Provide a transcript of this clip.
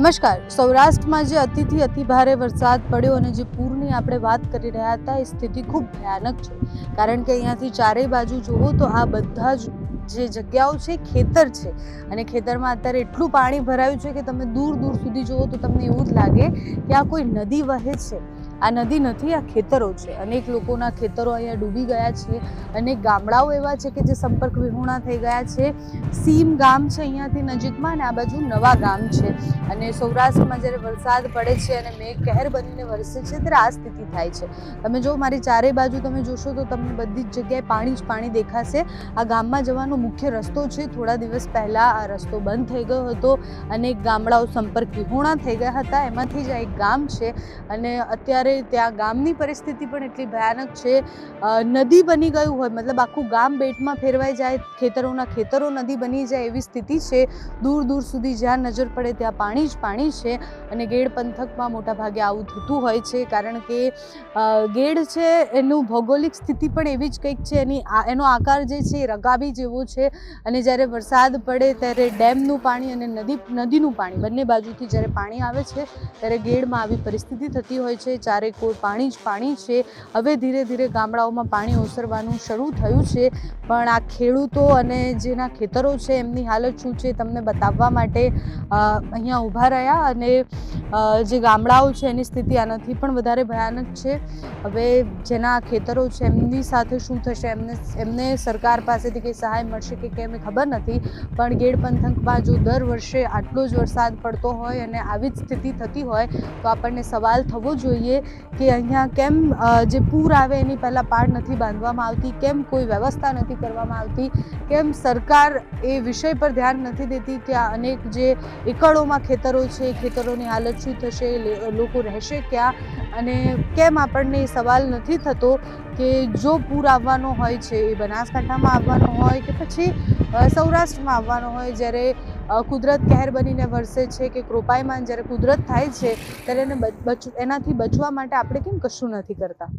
નમસ્કાર. સૌરાષ્ટ્રમાં જે અતિથી અતિ ભારે વરસાદ પડ્યો અને જે પૂરની આપણે વાત કરી રહ્યા હતા, એ સ્થિતિ ખૂબ ભયાનક છે. કારણ કે અહીંયાથી ચારેય બાજુ જુઓ તો આ બધા જ જે જગ્યાઓ છે ખેતર છે. અને ખેતરમાં અત્યારે એટલું પાણી ભરાયું છે કે તમે દૂર દૂર સુધી જુઓ તો તમને એવું જ લાગે કે આ કોઈ નદી વહે છે. આ નદી નથી, આ ખેતરો છે. અનેક લોકોના ખેતરો અહીંયા ડૂબી ગયા છે. અનેક ગામડાઓ એવા છે કે જે સંપર્ક વિહોણા થઈ ગયા છે. સીમ ગામ છે અહીંયાથી નજીકમાં અને આ બાજુ નવા ગામ છે. અને સૌરાષ્ટ્રમાં જ્યારે વરસાદ પડે છે અને મેઘ કહેર બનીને વરસે છે, ત્યારે આ સ્થિતિ થાય છે. તમે જો મારી ચારેય બાજુ તમે જોશો તો તમને બધી જ જગ્યાએ પાણી જ પાણી દેખાશે. આ ગામમાં જવાનો મુખ્ય રસ્તો છે. થોડા દિવસ પહેલાં આ રસ્તો બંધ થઈ ગયો હતો અનેક ગામડાઓ સંપર્ક વિહોણા થઈ ગયા હતા. એમાંથી જ આ એક ગામ છે અને અત્યારે ત્યાં ગામની પરિસ્થિતિ પણ એટલી ભયાનક છે. નદી બની ગયું હોય, મતલબ આખું ગામ બેટમાં ફેરવાઈ જાય, ખેતરોના ખેતરો નદી બની જાય એવી સ્થિતિ છે. દૂર દૂર સુધી જ્યાં નજર પડે ત્યાં પાણી જ પાણી છે અને ગેડ પંથકમાં મોટા ભાગે આવું થતું હોય છે કારણ કે ગેડ છે એનું ભૌગોલિક સ્થિતિ પણ એવી જ કંઈક છે એની એનો આકાર જે છે એ રકાબી જેવો છે અને જ્યારે વરસાદ પડે ત્યારે ડેમનું પાણી અને નદી, નદીનું પાણી બંને બાજુથી જ્યારે પાણી આવે છે ત્યારે ગેડમાં આવી પરિસ્થિતિ થતી હોય છે, ચારે કોઈ પાણી જ પાણી છે. હવે ધીરે ધીરે ગામડાઓમાં પાણી ઓસરવાનું શરૂ થયું છે પણ આ ખેડૂતો અને જેના ખેતરો છે એમની હાલત શું છે તમને બતાવવા માટે અહીંયા ઊભા રહ્યા અને જે ગામડાઓ છે એની સ્થિતિ આનાથી પણ વધારે ભયાનક છે. હવે જેના ખેતરો છે એમની સાથે શું થશે? એમને એમને સરકાર પાસેથી કંઈ સહાય મળશે કે કેમ એ ખબર નથી. પણ ગેડ પંથકમાં જો દર વર્ષે આટલો જ વરસાદ પડતો હોય અને આવી જ સ્થિતિ થતી હોય, તો આપણને સવાલ થવો જોઈએ કે અહીંયા કેમ જે પૂર આવે એની પહેલાં પાડ નથી બાંધવામાં આવતી, કેમ કોઈ વ્યવસ્થા નથી કરવામાં આવતી, કેમ સરકાર એ વિષય પર ધ્યાન નથી દેતી કે અનેક જે એકડોમાં ખેતરો છે એ ખેતરોની હાલત શું થશે લોકો રહેશે ક્યાં? અને કેમ આપણને એ સવાલ નથી થતો કે જો પૂર આવવાનો હોય છે, એ બનાસકાંઠામાં આવવાનો હોય કે પછી સૌરાષ્ટ્રમાં આવવાનો હોય, જ્યારે કુદરત કહેર બનીને વરસે છે કે કૃપાયમાં જ્યારે કુદરત થાય છે, ત્યારે એને એનાથી બચવા માટે આપણે કેમ કશું નથી કરતા?